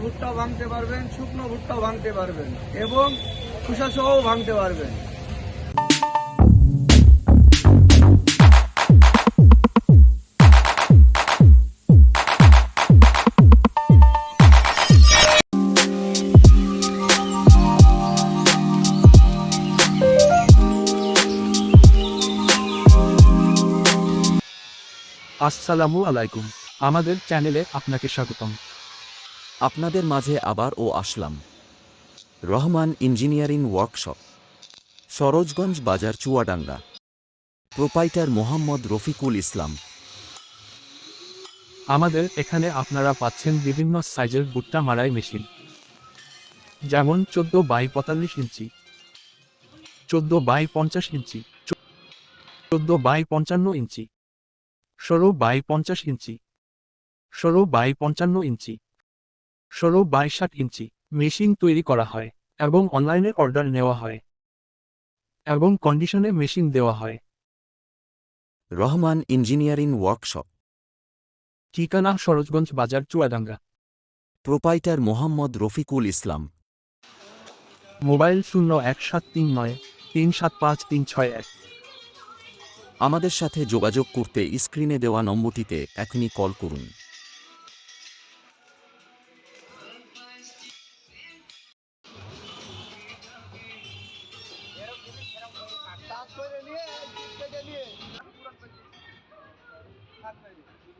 ভুট্টা ভাঙতে পারবেন, শুকনো ভুট্টা ভাঙতে পারবেন এবং খোসা সহও ভাঙতে পারবেন। আসসালামু আলাইকুম। আমাদের চ্যানেলে আপনাকে স্বাগতম। আপনাদের মাঝে আবার ও আসলাম। Rahman engineering workshop, Sarojganj Bazar, Chuadanga. Proprietor Mohammad Rafiqul Islam. আমাদের এখানে আপনারা পাচ্ছেন বিভিন্ন সাইজের ভুট্টা মারাই মেশিন। যেমন চোদ্দ বাই পঁয়তাল্লিশ ইঞ্চি, চোদ্দ বাই পঞ্চাশ ইঞ্চি, চোদ্দ বাই পঞ্চান্ন ইঞ্চি, ষোলো বাই পঞ্চাশ ইঞ্চি, ষোলো বাই পঞ্চান্ন ইঞ্চি। ষোলো বাই ষাট ইঞ্চি মেশিন তৈরি করা হয় এবং অনলাইনে অর্ডার নেওয়া হয় এবং কন্ডিশনে মেশিন দেওয়া হয়। Rahman engineering workshop. ঠিকানা সরোজগঞ্জ বাজার চুয়াডাঙ্গা। প্রোপাইটার মোহাম্মদ রফিকুল ইসলাম। মোবাইল শূন্য এক সাত তিন নয় তিন সাত পাঁচ তিন ছয় এক। আমাদের সাথে যোগাযোগ করতে স্ক্রিনে দেওয়া নম্বরটিতে এখনই কল করুন।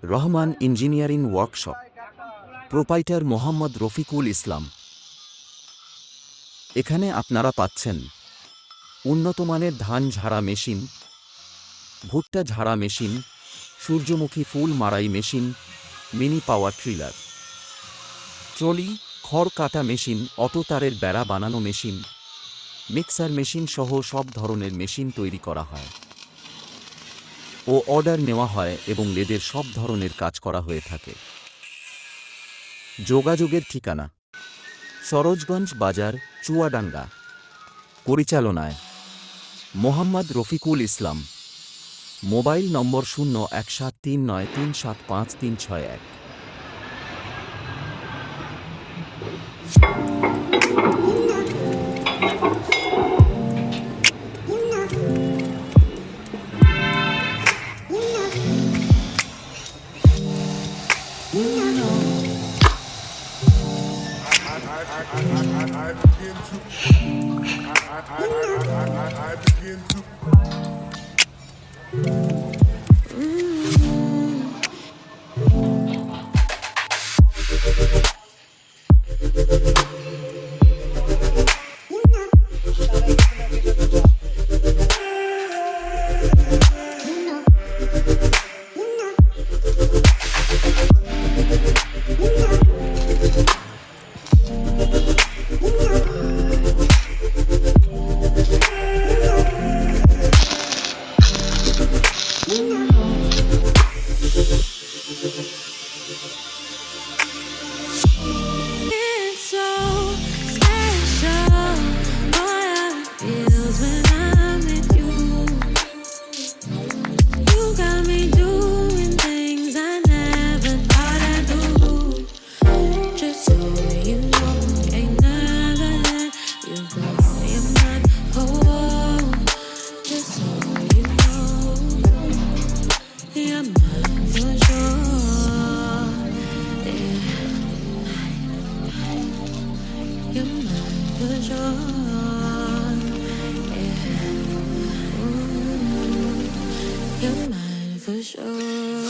Rahman engineering workshop. Proprietor Mohammad Rafiqul Islam. এখানে আপনারা পাচ্ছেন উন্নতমানের ধান ঝাড়া মেশিন, ভুট্টা ঝাড়া মেশিন, সূর্যমুখী ফুল মারাই machine, mini power tiller trolley খড় কাটা মেশিন, অটো তারের বেড়া বানানো মেশিন, মিক্সার মেশিন সহ সব ধরনের মেশিন তৈরি করা হয়। ও অর্ডার নেওয়া হয় এবং লেদের সব ধরনের কাজ করা হয়ে থাকে। যোগাযোগের ঠিকানা। সরোজগঞ্জ বাজার, চুয়াডাঙ্গা। পরিচালনায় মোহাম্মদ রফিকুল ইসলাম। মোবাইল নম্বর শূন্য এক সাত তিন নয় তিন সাত পাঁচ তিন ছয় এক। I begin to. You're mine for sure.